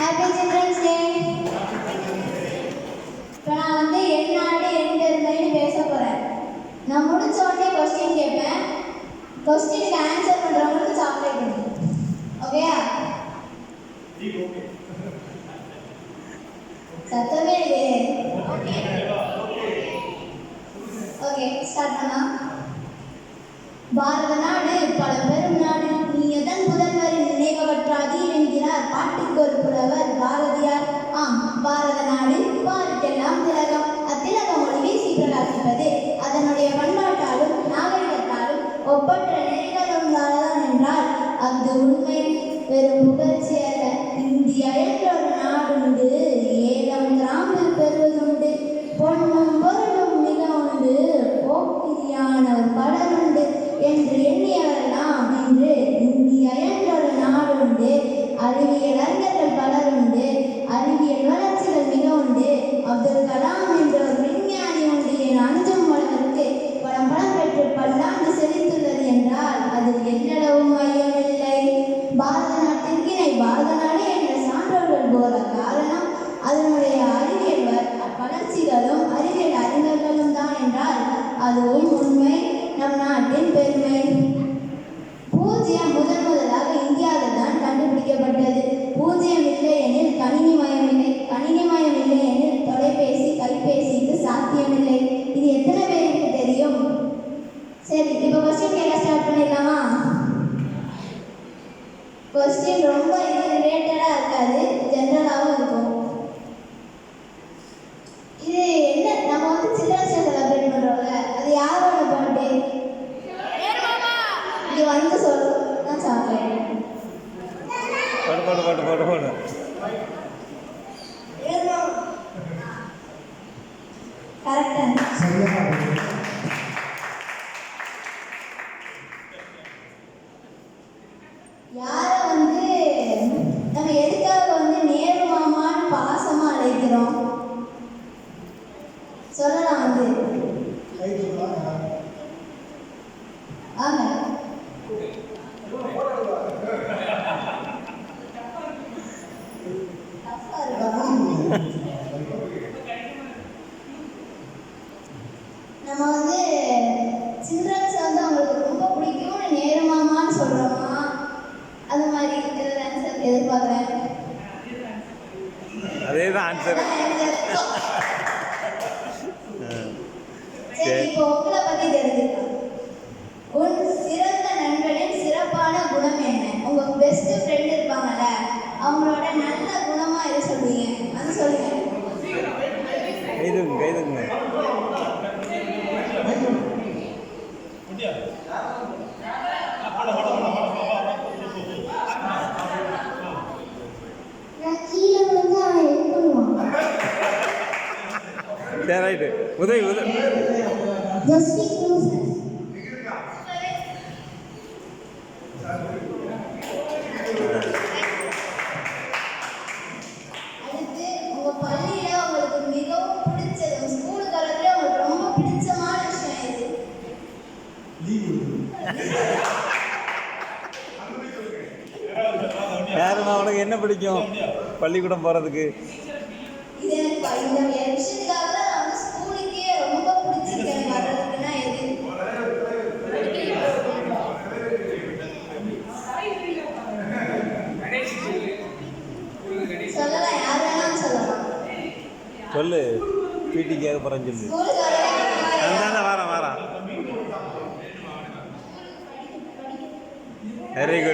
Happy children's day இப்போ நான் வந்து என் நாடு என் பெருமைன்னு பேச போகிறேன் நான் முடிச்ச உடனே கொஸ்டின் கேட்பேன் கொஸ்டினுக்கு ஆன்சர் பண்ணுறவங்களுக்கு சாக்லேட் ஓகே ஓகேயா சத்தமே இல்லையே ஓகே ஸ்டார்ட் பண்ணலாம் பாரத நாடு பல பாரதியார். ஆம் பாரத நாடு பாருக்கெல்லாம் திலகம். அத்திலக மொழியை வீசி அதனுடைய பண்பாட்டாலும் நாகரிகத்தாலும் ஒப்பற்ற நெறிகளும் தான் என்றால் அது உண்மை வெறும் புகழ்ச்சி அல்ல. இந்திய என்றொரு நாடுண்டு. ஏலம் கிராம்பு பெறுவதுண்டு. பொண்ணும் பொருளும் மிக உண்டு போக்கிரியான ஒரு படம் உண்டு என்று எண்ணியவரெல்லாம் இன்று இந்தியா என்றொரு அறிவியல் அறிஞர்கள் பலர் உண்டு அறிவியல் வளர்ச்சிகள் மிக உண்டு. அப்துல் கலாம் கொஸ்டின் ரொம்ப இது ரிலேட்டடாக இருக்காது. ஜென்ரலாகவும் இருக்கும். இது என்ன? நம்ம வந்து சில்ட்ரன்ஸ் டே செலிப்ரேட் பண்ணுறோம்ல அது யாரோட பர்த்டே இது வந்து சொல்லு. நான் சாப்பிட்றேன். போடு போடு போடு போடு போடு. கரெக்டாக நம்ம வந்து சில்ட்ரன்ஸ் வந்து அவங்களுக்கு ரொம்ப பிடிக்கும்னு நேரமாமான்னு சொல்கிறோமா அது மாதிரி ஏதாவது ஆன்சர் எதிர்பார்க்குறேன். அதே தான் ஆன்சர் சரி இப்போ ரைட்டு உதவி உதவி ஜஸ்ட் வர்றதுக்குன்னா எது? சொல்லலாம்? யார் வேணாலும் சொல்லலாம் சொல்லு பிடிக்காக போகிறேன்னு சொல்லு. ஸ்கூலுக்கு வரவே அந்த வாரம் வாரம் வெரி குட்